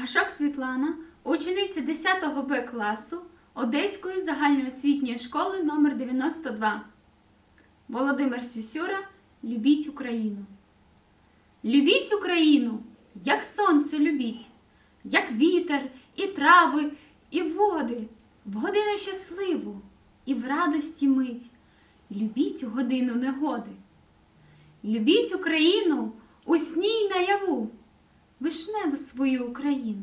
Гашок Світлана, учениця 10 Б класу Одеської загальноосвітньої школи номер 92 Володимир Сюсюра Любіть Україну. Любіть Україну, як сонце любіть, як вітер, і трави, і води, в годину щасливу і в радості мить. Любіть годину негоди. Любіть Україну у сні й наяву, вишневу свою Україну,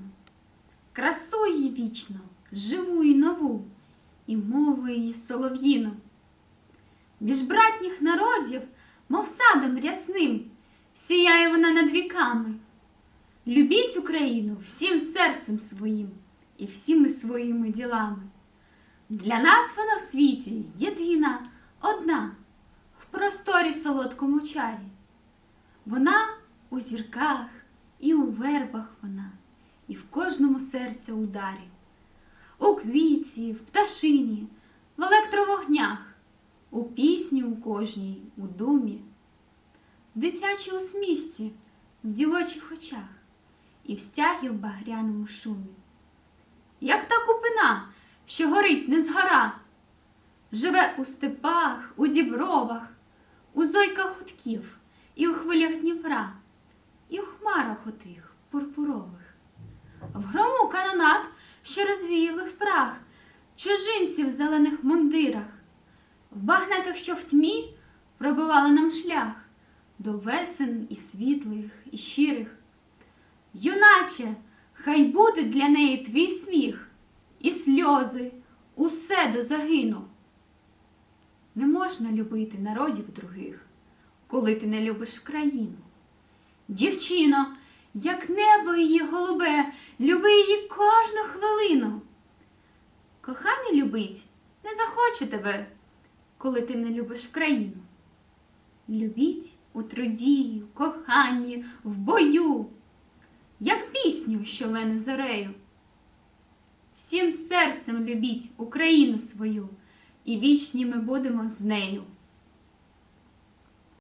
красу її вічно, живу і нову, і мову її солов'їну. Між братніх народів, мов садом рясним, сіяє вона над віками. Любіть Україну всім серцем своїм і всіми своїми ділами. Для нас вона в світі єдина, одна, в просторі солодкому чарі. Вона у зірках вербах вона, і в кожному серця ударі, у квітці, в пташині, в електровогнях, у пісні у кожній, у думі, в дитячій усмішці, в дівочих очах і в стягі в багряному шумі. Як та купина, що горить не згора, живе у степах, у дібровах, у зойках гудків і у хвилях Дніпра, і у хмарах отих пурпурових, в грому канонат, що розвіяли в прах, чужинців в зелених мундирах, в багнетах, що в тьмі пробивали нам шлях до весен і світлих, і щирих. Юначе, хай буде для неї твій сміх, і сльози, усе до загину. Не можна любити народів других, коли ти не любиш країну. Дівчино, як небо її голубе, люби її кожну хвилину. Коханий любить не захоче тебе, коли ти не любиш країну. Любіть у труді, в коханні, в бою, як пісню, що лене зорею. Всім серцем любіть Україну свою, і вічні ми будемо з нею.